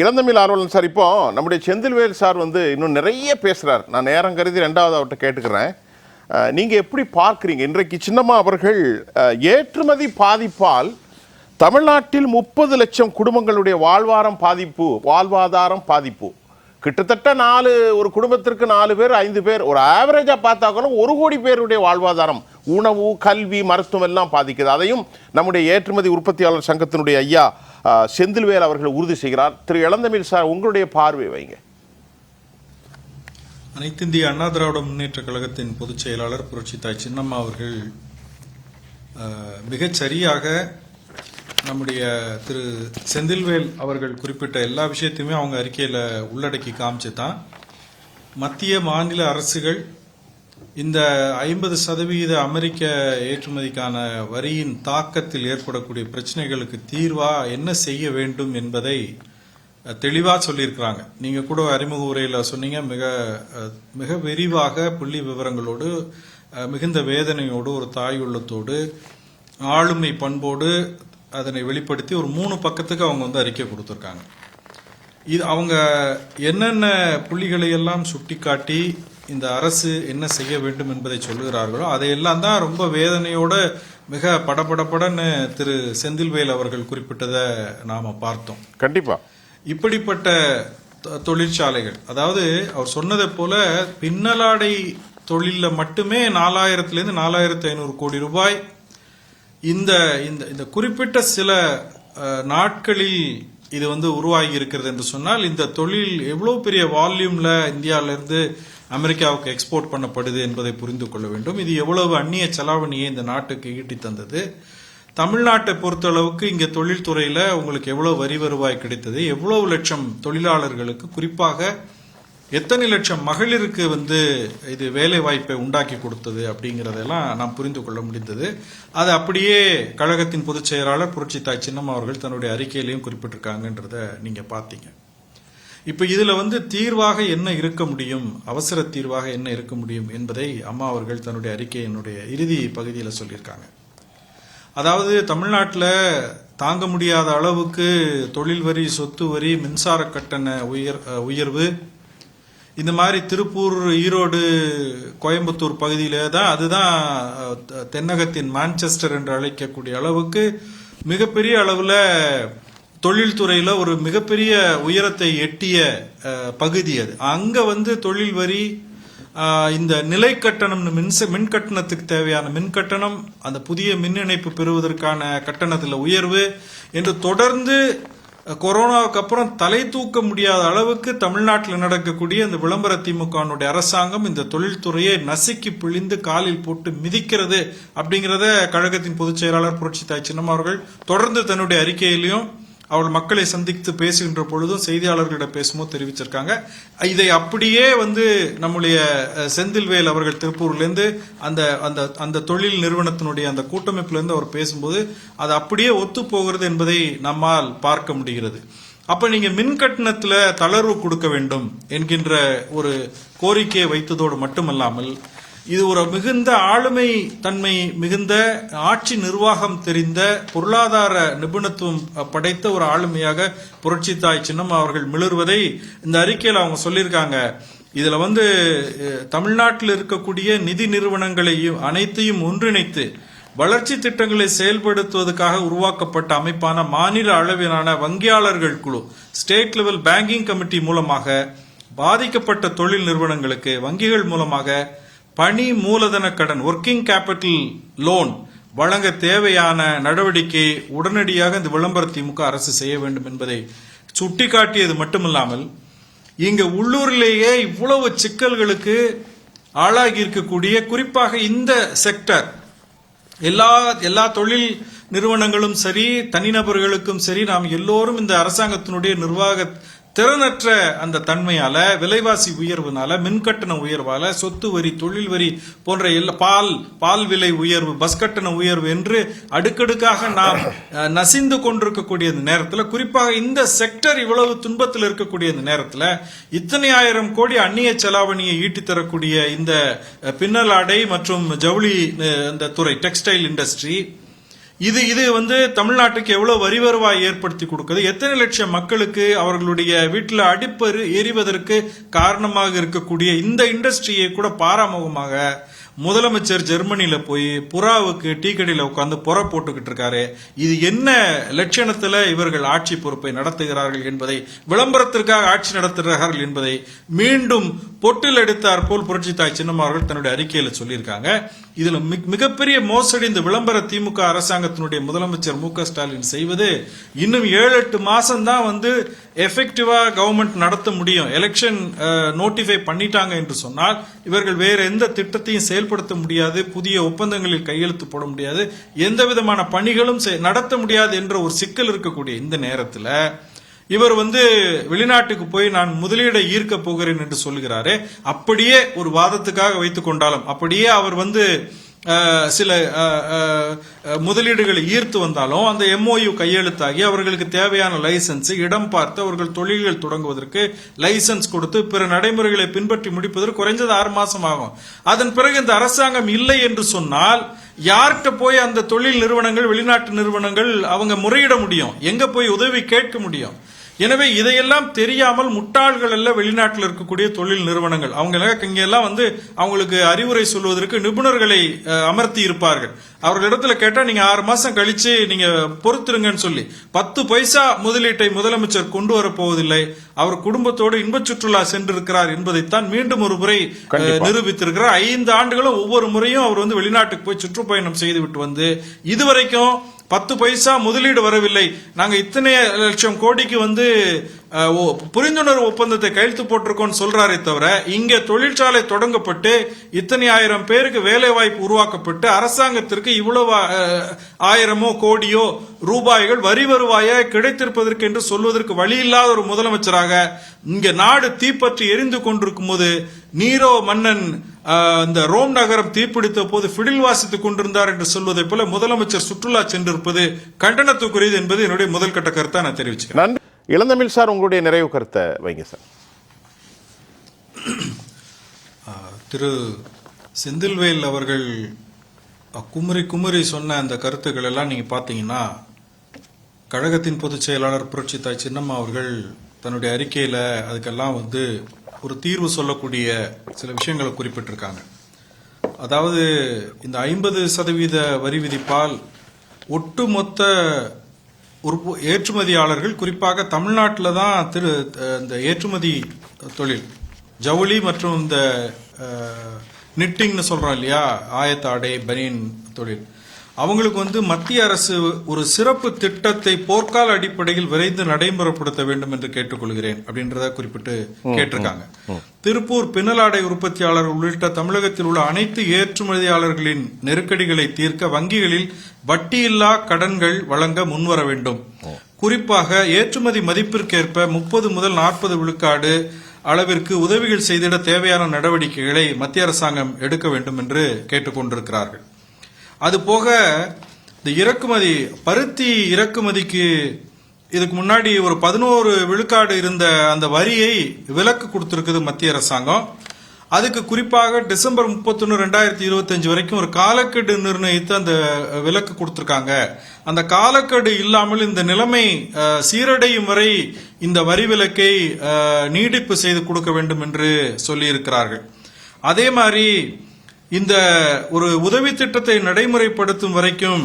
இளந்தமிழ் ஆர்வலன் sir இப்போ நம்முடைய Senthilvel sir வந்து இன்னும் நிறைய பேசுகிறார் நான் நேரம் கருதி ரெண்டாவது அவர்கிட்ட கேட்டுக்கிறேன். நீங்கள் எப்படி பார்க்குறீங்க? இன்றைக்கு சின்னம்மா அவர்கள் ஏற்றுமதி பாதிப்பால் தமிழ்நாட்டில் முப்பது லட்சம் குடும்பங்களுடைய வாழ்வாரம் பாதிப்பு வாழ்வாதாரம் பாதிப்பு. கிட்டத்தட்ட நாலு ஒரு குடும்பத்திற்கு நாலு பேர் ஐந்து பேர் ஒரு ஆவரேஜாக பார்த்தா கூட ஒரு கோடி பேருடைய வாழ்வாதாரம். உணவு கல்வி மருத்துவம் எல்லாம் பாதிக்குது. அதையும் நம்முடைய ஏற்றுமதி உற்பத்தியாளர் சங்கத்தினுடைய ஐயா செந்தில்வேல் அவர்கள் உறுதி செய்கிறார். திரு. இளந்தமிழ் சார் உங்களுடைய பார்வை வைங்க. அனைத்து இந்திய அண்ணா திராவிட முன்னேற்ற கழகத்தின் பொதுச் செயலாளர் புரட்சி தாய் சின்னம்மா அவர்கள் மிகச் சரியாக நம்முடைய திரு. செந்தில்வேல் அவர்கள் குறிப்பிட்ட எல்லா விஷயத்தையுமே அவங்க அறிக்கையில் உள்ளடக்கி காமிச்சு தான் மத்திய மாநில அரசுகள் இந்த ஐம்பது சதவீத அமெரிக்க ஏற்றுமதிக்கான வரியின் தாக்கத்தில் ஏற்படக்கூடிய பிரச்சனைகளுக்கு தீர்வா என்ன செய்ய வேண்டும் என்பதை தெளிவாக சொல்லியிருக்கிறாங்க. நீங்க கூட அறிமுக உரையில சொன்னீங்க மிக மிக விரிவாக புள்ளி விவரங்களோடு மிகுந்த வேதனையோடு ஒரு தாய் உள்ளத்தோடு ஆளுமை பண்போடு அதனை வெளிப்படுத்தி ஒரு மூணு பக்கத்துக்கு அவங்க வந்து அறிக்கை கொடுத்துருக்காங்க. இது அவங்க என்னென்ன புள்ளிகளை எல்லாம் சுட்டிக்காட்டி இந்த அரசு என்ன செய்ய வேண்டும் என்பதை சொல்லுகிறார்களோ அதையெல்லாம் தான் ரொம்ப வேதனையோட மிக படபடபடன்னு திரு செந்தில்வேல் அவர்கள் குறிப்பிட்டதை நாம பார்த்தோம். கண்டிப்பா. இப்படிப்பட்ட தொழிற்சாலைகள் அதாவது அவர் சொன்னதை போல பின்னலாடை தொழில்ல மட்டுமே நாலாயிரத்துல இருந்து நாலாயிரத்தி ஐநூறு கோடி ரூபாய் இந்த இந்த இந்த குறிப்பிட்ட சில நாட்களில் இது வந்து உருவாகி இருக்கிறது என்று சொன்னால் இந்த தொழில் எவ்வளவு பெரிய வால்யூம்ல இந்தியாவில இருந்து அமெரிக்காவுக்கு எக்ஸ்போர்ட் பண்ணப்படுது என்பதை புரிந்து கொள்ள வேண்டும். இது எவ்வளவு அந்நிய செலாவணியை இந்த நாட்டுக்கு ஈட்டி தந்தது? தமிழ்நாட்டை பொறுத்தளவுக்கு இங்கே தொழில்துறையில் உங்களுக்கு எவ்வளோ வரி வருவாய் கிடைத்தது? எவ்வளவு லட்சம் தொழிலாளர்களுக்கு குறிப்பாக எத்தனை லட்சம் மகளிருக்கு வந்து இது வேலை வாய்ப்பை உண்டாக்கி கொடுத்தது அப்படிங்கிறதெல்லாம் நாம் புரிந்து கொள்ள முடிந்தது. அது அப்படியே கழகத்தின் பொதுச் செயலாளர் புரட்சி தாய் சின்னம்மா அவர்கள் தன்னுடைய அறிக்கையிலையும் குறிப்பிட்டிருக்காங்கன்றத நீங்கள் பார்த்தீங்க. இப்போ இதில் வந்து தீர்வாக என்ன இருக்க முடியும்? அவசர தீர்வாக என்ன இருக்க முடியும் என்பதை அம்மா அவர்கள் தன்னுடைய அறிக்கையினுடைய இறுதி பகுதியில் சொல்லியிருக்காங்க. அதாவது தமிழ்நாட்டில் தாங்க முடியாத அளவுக்கு தொழில் வரி சொத்து வரி மின்சார கட்டண உயர் உயர்வு இந்த மாதிரி திருப்பூர் ஈரோடு கோயம்புத்தூர் பகுதியில் தான் அதுதான் தென்னகத்தின் மான்செஸ்டர் என்று அழைக்கக்கூடிய அளவுக்கு மிகப்பெரிய அளவில் தொழில்துறையில் ஒரு மிகப்பெரிய உயரத்தை எட்டிய பகுதி அது. அங்கே வந்து தொழில் வரி இந்த நிலை கட்டணம் மின்ச மின் கட்டணத்துக்கு தேவையான மின் கட்டணம் அந்த புதிய மின் இணைப்பு பெறுவதற்கான கட்டணத்தில் உயர்வு என்று தொடர்ந்து கொரோனாவுக்கு அப்புறம் தலை தூக்க முடியாத அளவுக்கு தமிழ்நாட்டில் நடக்கக்கூடிய இந்த விளம்பர திமுகனுடைய அரசாங்கம் இந்த தொழில்துறையை நசுக்கி பிழிந்து காலில் போட்டு மிதிக்கிறது அப்படிங்கிறத கழகத்தின் பொதுச் செயலாளர் புரட்சி தாய் சின்னம்மா அவர்கள் தொடர்ந்து தன்னுடைய அறிக்கையிலையும் அவள் மக்களை சந்தித்து பேசுகின்ற பொழுதும் செய்தியாளர்களிடம் பேசும்போது தெரிவிச்சிருக்காங்க. இதை அப்படியே வந்து நம்முடைய செந்தில்வேல் அவர்கள் திருப்பூர்லேருந்து அந்த அந்த அந்த தொழில் நிறுவனத்தினுடைய அந்த கூட்டமைப்பிலிருந்து அவர் பேசும்போது அது அப்படியே ஒத்து போகிறது என்பதை நம்மால் பார்க்க முடிகிறது. அப்ப நீங்க மின் கட்டணத்துல தளர்வு கொடுக்க வேண்டும் என்கின்ற ஒரு கோரிக்கையை வைத்ததோடு மட்டுமல்லாமல் இது ஒரு மிகுந்த ஆளுமை தன்மை மிகுந்த ஆட்சி நிர்வாகம் தெரிந்த பொருளாதார நிபுணத்துவம் படைத்த ஒரு ஆளுமையாக புரட்சி தாய் சின்னம் அவர்கள் மிளறுவதை இந்த அறிக்கையில் அவங்க சொல்லியிருக்காங்க. இதுல வந்து தமிழ்நாட்டில் இருக்கக்கூடிய நிதி நிறுவனங்களையும் அனைத்தையும் ஒன்றிணைத்து வளர்ச்சி திட்டங்களை செயல்படுத்துவதற்காக உருவாக்கப்பட்ட அமைப்பான மாநில அளவிலான வங்கியாளர்கள் குழு ஸ்டேட் லெவல் பேங்கிங் கமிட்டி மூலமாக பாதிக்கப்பட்ட தொழில் நிறுவனங்களுக்கு வங்கிகள் மூலமாக பணி மூலதன கடன் ஒர்க்கிங் கேபிட்டல் லோன் வழங்க தேவையான நடவடிக்கை உடனடியாக இந்த விளம்பர திமுக அரசு செய்ய வேண்டும் என்பதை சுட்டிக்காட்டியது மட்டுமில்லாமல் இங்க உள்ளூரிலேயே இவ்வளவு சிக்கல்களுக்கு ஆளாகி இருக்கக்கூடிய குறிப்பாக இந்த செக்டர் எல்லா எல்லா தொழில் நிறுவனங்களும் சரி தனிநபர்களுக்கும் சரி நாம் எல்லோரும் இந்த அரசாங்கத்தினுடைய நிர்வாக திறனற்ற அந்த தன்மையால விலைவாசி உயர்வுனால மின்கட்டண உயர்வால சொத்து வரி தொழில் வரி போன்ற எல்லா பால் பால் விலை உயர்வு பஸ் கட்டண உயர்வு என்று அடுக்கடுக்காக நாம் நசிந்து கொண்டிருக்கக்கூடிய இந்த நேரத்தில் குறிப்பாக இந்த செக்டர் இவ்வளவு துன்பத்தில் இருக்கக்கூடிய இந்த நேரத்தில் இத்தனை ஆயிரம் கோடி அந்நிய செலாவணியை ஈட்டி தரக்கூடிய இந்த பின்னலாடை மற்றும் ஜவுளி இந்த துறை டெக்ஸ்டைல் இண்டஸ்ட்ரி இது இது வந்து தமிழ்நாட்டுக்கு எவ்வளவு வரி வருவாய் ஏற்படுத்தி கொடுக்குது? எத்தனை லட்சம் மக்களுக்கு அவர்களுடைய வீட்டில் அடிப்பரு எரிவதற்கு காரணமாக இருக்கக்கூடிய இந்த இண்டஸ்ட்ரியை கூட பாராமுகமாக முதலமைச்சர் ஜெர்மனியில் போய் புறாவுக்கு டீ கடையில் உட்காந்து புற போட்டுக்கிட்டு இருக்காரு. இது என்ன லட்சணத்தில் இவர்கள் ஆட்சி பொறுப்பை நடத்துகிறார்கள் என்பதை விளம்பரத்திற்காக ஆட்சி நடத்துகிறார்கள் என்பதை மீண்டும் பொட்டில் எடுத்தார் போல் புரட்சி தாய் சின்னம்மா அவர்கள் தன்னுடைய அறிக்கையில் சொல்லியிருக்காங்க. இதில் மிகப்பெரிய மோசடி இந்த விளம்பர திமுக அரசாங்கத்தினுடைய முதலமைச்சர் மு ஸ்டாலின் செய்வது இன்னும் ஏழு எட்டு மாசம் தான் வந்து எஃபெக்டிவா கவர்மெண்ட் நடத்த முடியும். எலெக்ஷன் நோட்டிஃபை பண்ணிட்டாங்க என்று சொன்னால் இவர்கள் வேற எந்த திட்டத்தையும் செயல்படுத்த முடியாது புதிய ஒப்பந்தங்களில் கையெழுத்து போட முடியாது எந்த விதமான பணிகளும் நடத்த முடியாது என்ற ஒரு சிக்கல் இருக்கக்கூடிய இந்த நேரத்தில் இவர் வந்து வெளிநாட்டுக்கு போய் நான் முதலீடை ஈர்க்க போகிறேன் என்று சொல்கிறாரு அப்படியே ஒரு வாதத்துக்காக வைத்துக் கொண்டாலும் அப்படியே அவர் வந்து சில முதலீடுகளை ஈர்த்து வந்தாலும் அந்த எம்ஓயு கையெழுத்தாகி அவர்களுக்கு தேவையான லைசன்ஸ் இடம் பார்த்து அவர்கள் தொழில்கள் தொடங்குவதற்கு லைசன்ஸ் கொடுத்து பிற நடைமுறைகளை பின்பற்றி முடிப்பதற்கு குறைஞ்சது ஆறு மாசம் ஆகும். அதன் பிறகு இந்த அரசாங்கம் இல்லை என்று சொன்னால் யார்கிட்ட போய் அந்த தொழில் நிறுவனங்கள் வெளிநாட்டு நிறுவனங்கள் அவங்க முறையிட முடியும்? எங்க போய் உதவி கேட்க முடியும்? எனவே இதையெல்லாம் தெரியாமல் முட்டாள்கள் அல்ல வெளிநாட்டில் இருக்கக்கூடிய தொழில் நிறுவனங்கள். அவங்க எல்லாம் இங்க எல்லாம் வந்து அவங்களுக்கு அறிவுரை சொல்வதற்கு நிபுணர்களை அமர்த்தி இருப்பார்கள். அவர்களிடத்துல கேட்டா நீங்க ஆறு மாசம் கழிச்சு நீங்க பொறுத்துருங்கன்னு சொல்லி பத்து பைசா முதலீட்டை முதலமைச்சர் கொண்டு வரப் போவதில்லை. அவர் குடும்பத்தோடு இன்பச் சுற்றுலா சென்றிருக்கிறார் என்பதைத்தான் மீண்டும் ஒரு முறை. நிரூபித்திருக்கிறார். ஐந்து ஆண்டுகளும் ஒவ்வொரு முறையும் அவர் வந்து வெளிநாட்டுக்கு போய் சுற்றுப்பயணம் செய்துவிட்டு வந்து இதுவரைக்கும் பத்து பைசா முதலீடு வரவில்லை. நாங்க இத்தனை லட்சம் கோடிக்கு வந்து ஓ- புரிந்துணர்வு ஒப்பந்தத்தை கையெழுத்து போட்டிருக்கோம்னு சொல்றாரே தவிர இங்கே தொழிற்சாலை தொடங்கப்பட்டு இத்தனை ஆயிரம் பேருக்கு வேலை வாய்ப்பு உருவாக்கப்பட்டு அரசாங்கத்திற்கு இவ்வளவு ஆயிரமோ கோடியோ ரூபாய்கள் வரி வருவாயாய் கிடைத்திருப்பதற்கு என்று சொல்வதற்கு வழி இல்லாத ஒரு முதலமைச்சராக இங்க நாடு தீப்பற்றி எரிந்து கொண்டிருக்கும் போது நீரோ மன்னன் இந்த ரோம் நகரம் தீப்பிடித்த போது ஃபிடில் வாசித்துக் கொண்டிருந்தார் என்று சொல்வதை போல முதலமைச்சர் சுற்றுலா சென்றிருப்பது கண்டனத்துக்குரியது என்பது என்னுடைய முதல் கட்ட கருத்தா நான் தெரிவிச்சுக்கிறேன். நன்றி. இளந்தமிழ் சார் உங்களுடைய நிறைவு கருத்தை வைங்க சார். திரு செந்தில்வேல் அவர்கள் அஹ், குமுறி குமுறி சொன்ன அந்த கருத்துக்கள் எல்லாம் நீங்க பாத்தீங்கன்னா கழகத்தின் பொதுச் செயலாளர் புரட்சி தாய் சின்னம்மா அவர்கள் தன்னுடைய அறிக்கையில அதுக்கெல்லாம் வந்து ஒரு தீர்வு சொல்லக்கூடிய சில விஷயங்களை குறிப்பிட்டிருக்காங்க. அதாவது இந்த ஐம்பது சதவீத வரி விதிப்பால் ஒட்டுமொத்த உற்ப ஏற்றுமதியாளர்கள் குறிப்பாக தமிழ்நாட்டில் தான் திரு இந்த ஏற்றுமதி தொழில் ஜவுளி மற்றும் இந்த நிட்டிங்னு சொல்கிறோம் இல்லையா? ஆயத்தாடை பனியன் தொழில். அவங்களுக்கு வந்து மத்திய அரசு ஒரு சிறப்பு திட்டத்தை போர்க்கால அடிப்படையில் விரைந்து நடைமுறைப்படுத்த வேண்டும் என்று கேட்டுக்கொள்கிறேன் அப்படின்றத குறிப்பிட்டு கேட்டிருக்காங்க. திருப்பூர் பின்னலாடை உற்பத்தியாளர் உள்ளிட்ட தமிழகத்தில் உள்ள அனைத்து ஏற்றுமதியாளர்களின் நெருக்கடிகளை தீர்க்க வங்கிகளில் வட்டியில்லா கடன்கள் வழங்க முன்வர வேண்டும். குறிப்பாக ஏற்றுமதி மதிப்பிற்கேற்ப முப்பது முதல் நாற்பது விழுக்காடு அளவிற்கு உதவிகள் செய்திட தேவையான நடவடிக்கைகளை மத்திய அரசாங்கம் எடுக்க வேண்டும் என்று கேட்டுக்கொண்டிருக்கிறார்கள். அது போக இந்த இறக்குமதி பருத்தி இறக்குமதிக்கு இதுக்கு முன்னாடி ஒரு பதினோரு விழுக்காடு இருந்த அந்த வரியை விலக்கு கொடுத்துருக்குது மத்திய அரசாங்கம். அதுக்கு குறிப்பாக டிசம்பர் முப்பத்தொன்று ரெண்டாயிரத்தி இருபத்தஞ்சு வரைக்கும் ஒரு காலக்கெடு நிர்ணயித்து அந்த விலக்கு கொடுத்துருக்காங்க. அந்த காலக்கெடு இல்லாமல் இந்த நிலைமை சீரடையும் வரை இந்த வரி விலக்கை நீடிப்பு செய்து கொடுக்க வேண்டும் என்று சொல்லியிருக்கிறார்கள். அதே மாதிரி இந்த ஒரு உதவி திட்டத்தை நடைமுறைப்படுத்தும் வரைக்கும்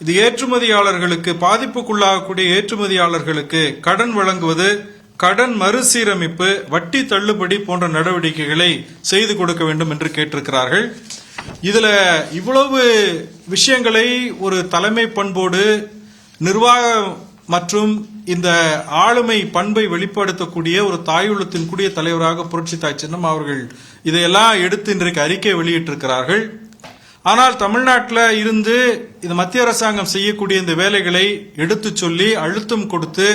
இது ஏற்றுமதியாளர்களுக்கு பாதிப்புக்குள்ளாகக்கூடிய ஏற்றுமதியாளர்களுக்கு கடன் வழங்குவது கடன் மறுசீரமைப்பு வட்டி தள்ளுபடி போன்ற நடவடிக்கைகளை செய்து கொடுக்க வேண்டும் என்று கேட்டிருக்கிறார்கள். இதில் இவ்வளவு விஷயங்களை ஒரு தலைமை பண்போடு நிர்வாகம் மற்றும் இந்த ஆளுமை பண்பை வெளிப்படுத்தக்கூடிய ஒரு தாயுள்ளத்தின் கூடிய தலைவராக புரட்சி தாய் சின்னம் அவர்கள் இதையெல்லாம் எடுத்து இன்றைக்கு அறிக்கை வெளியிட்டிருக்கிறார்கள். ஆனால் தமிழ்நாட்டில் இருந்து இந்த மத்திய அரசாங்கம் செய்யக்கூடிய இந்த வேலைகளை எடுத்து சொல்லி அழுத்தம் கொடுத்து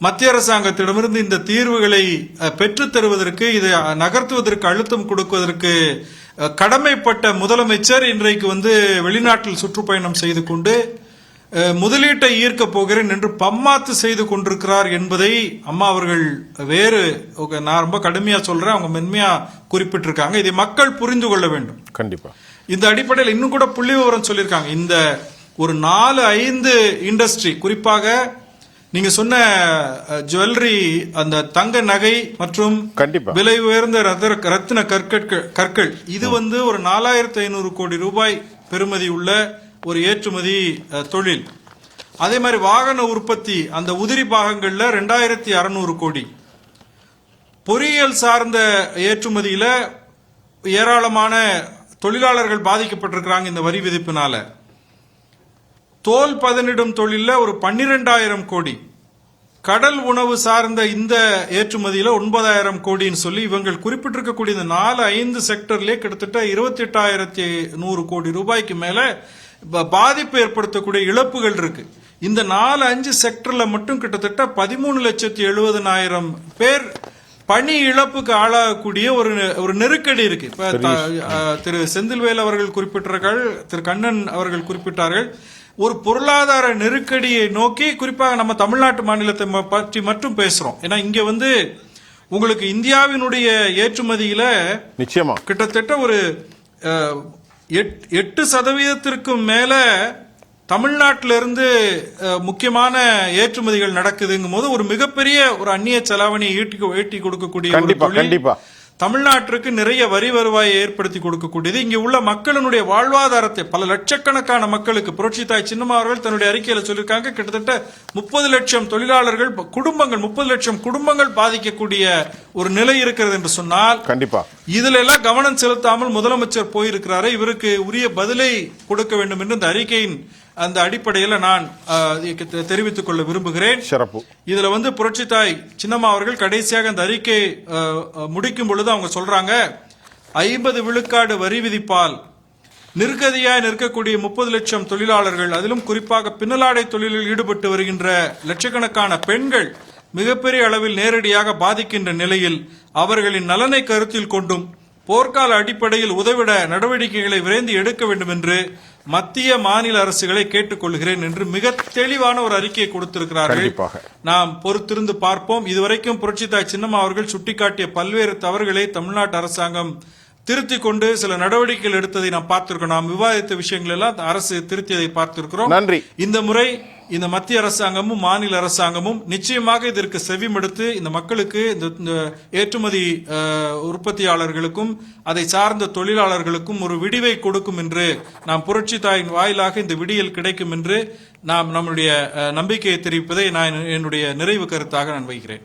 மத்திய அரசாங்கத்திடமிருந்து இந்த தீர்வுகளை அஹ், பெற்றுத் தருவதற்கு இதை நகர்த்துவதற்கு அழுத்தம் கொடுப்பதற்கு கடமைப்பட்ட முதலமைச்சர் இன்றைக்கு வந்து வெளிநாட்டில் சுற்றுப்பயணம் செய்து கொண்டு முதலீட்டை ஈர்க்கப் போகிறேன் என்று பம்மாத்து செய்து கொண்டிருக்கிறார் என்பதை அம்மா அவர்கள் வேறு நான் ரொம்ப கடுமையா சொல்றேன் அவங்க மென்மையா குறிப்பிட்டிருக்காங்க. இதை மக்கள் புரிந்து கொள்ள வேண்டும். கண்டிப்பா. இந்த அடிப்படையில் இன்னும் கூட புள்ளி விவரம் சொல்லியிருக்காங்க. இந்த ஒரு நாலு ஐந்து இண்டஸ்ட்ரி குறிப்பாக நீங்க சொன்ன ஜுவல்லரி அந்த தங்க நகை மற்றும் கண்டிப்பா. விலை உயர்ந்த ரத்த ரத்தின கற்கள் கற்கள். இது வந்து ஒரு நாலாயிரத்தி ஐநூறு கோடி ரூபாய் பெறுமதி உள்ள ஒரு ஏற்றுமதி தொழில். அதே மாதிரி வாகன உற்பத்தி அந்த உதிரி பாகங்களில் ரெண்டாயிரத்தி அறநூறு கோடி. பொறியியல் சார்ந்த ஏற்றுமதியில் ஏராளமான தொழிலாளர்கள் பாதிக்கப்பட்டிருக்கிறாங்க இந்த வரி விதிப்பினால. தோல் பதனிடும் தொழிலில் ஒரு பன்னிரெண்டாயிரம் கோடி. கடல் உணவு சார்ந்த இந்த ஏற்றுமதியில் ஒன்பதாயிரம் கோடின்னு சொல்லி இவங்கள் குறிப்பிட்டிருக்கக்கூடிய இந்த நாலு ஐந்து செக்டர்லேயே கிட்டத்தட்ட இருபத்தி எட்டாயிரத்தி நூறு கோடி ரூபாய்க்கு மேலே பாதிப்பு ஏற்படுத்தக்கூடிய இழப்புகள் இருக்கு. இந்த நாலு அஞ்சு செக்டர்ல மட்டும் கிட்டத்தட்ட பதிமூணு லட்சத்தி எழுபதனாயிரம் பேர் பணி இழப்புக்கு ஆளாகக்கூடிய ஒரு ஒரு நெருக்கடி இருக்கு. இப்ப திரு செந்தில்வேல் அவர்கள் குறிப்பிட்டார்கள் திரு கண்ணன் அவர்கள் குறிப்பிட்டார்கள் ஒரு பொருளாதார நெருக்கடியை நோக்கி குறிப்பாக நம்ம தமிழ்நாட்டு மாநிலத்தை பற்றி மட்டும் பேசுறோம். ஏன்னா இங்க வந்து உங்களுக்கு இந்தியாவினுடைய ஏற்றுமதியில நிச்சயமா. கிட்டத்தட்ட ஒரு எட்டு சதவீதத்திற்கும் மேல தமிழ்நாட்டில இருந்து அஹ், முக்கியமான ஏற்றுமதிகள் நடக்குதுங்கும் போது ஒரு மிகப்பெரிய ஒரு அந்நிய செலாவணியை ஈட்டி ஈட்டி கொடுக்கக்கூடிய கண்டிப்பா. தமிழ்நாட்டிற்கு நிறைய வரி வருவாயை ஏற்படுத்தி கொடுக்கக்கூடியது. இங்க உள்ள மக்களினுடைய வாழ்வாதாரத்தை பல லட்சக்கணக்கான மக்களுக்கு புரட்சி தாய் சின்னம்மா அவர்கள் தன்னுடைய அறிக்கையில சொல்லியிருக்காங்க. கிட்டத்தட்ட முப்பது லட்சம் தொழிலாளர்கள் குடும்பங்கள் முப்பது லட்சம் குடும்பங்கள் பாதிக்கக்கூடிய ஒரு நிலை இருக்கிறது என்று சொன்னால் கண்டிப்பா. இதுல எல்லாம் கவனம் செலுத்தாமல் முதலமைச்சர் போயிருக்கிறாரு. இவருக்கு உரிய பதிலை கொடுக்க வேண்டும் என்று இந்த அறிக்கையின் அந்த அடிப்படையில் நான் தெரிவித்துக் கொள்ள விரும்புகிறேன். சிறப்பு. இதுல வந்து புரட்சி தாய் சின்னம்மா அவர்கள் கடைசியாக அந்த அறிக்கை முடிக்கும் பொழுது அவங்க சொல்றாங்க ஐம்பது விழுக்காடு வரி விதிப்பால் நிர்கதியாய் நிற்கக்கூடிய முப்பது லட்சம் தொழிலாளர்கள் அதிலும் குறிப்பாக பின்னலாடை தொழிலில் ஈடுபட்டு வருகின்ற லட்சக்கணக்கான பெண்கள் மிகப்பெரிய அளவில் நேரடியாக பாதிக்கின்ற நிலையில் அவர்களின் நலனை கருத்தில் கொண்டும் போர்க்கால அடிப்படையில் உதவிட நடவடிக்கைகளை விரைந்து எடுக்க வேண்டும் என்று மத்திய மாநில அரசுகளை கேட்டுக்கொள்கிறேன் என்று மிக தெளிவான ஒரு அறிக்கையை கொடுத்திருக்கிறார்கள். நாம் பொறுத்திருந்து பார்ப்போம். இதுவரைக்கும் புரட்சித்தாய் சின்னம்மா அவர்கள் சுட்டிக்காட்டிய பல்வேறு தவறுகளை தமிழ்நாட்டு அரசாங்கம் திருத்திக் கொண்டு சில நடவடிக்கைகள் எடுத்ததை நாம் பார்த்திருக்கோம் நாம் விவாதித்த விஷயங்கள் எல்லாம் அரசு திருத்தியதை பார்த்திருக்கிறோம். நன்றி. இந்த முறை இந்த மத்திய அரசாங்கமும் மாநில அரசாங்கமும் நிச்சயமாக இதற்கு செவிமடுத்து இந்த மக்களுக்கு இந்த ஏற்றுமதி உற்பத்தியாளர்களுக்கும் அதை சார்ந்த தொழிலாளர்களுக்கும் ஒரு விடிவை கொடுக்கும் என்று நாம் புரட்சி தாயின் வாயிலாக இந்த விடியல் கிடைக்கும் என்று நாம் நம்முடைய நம்பிக்கையை தெரிவிப்பதை நான் என்னுடைய நிறைவு கருத்தாக நான் வைக்கிறேன்.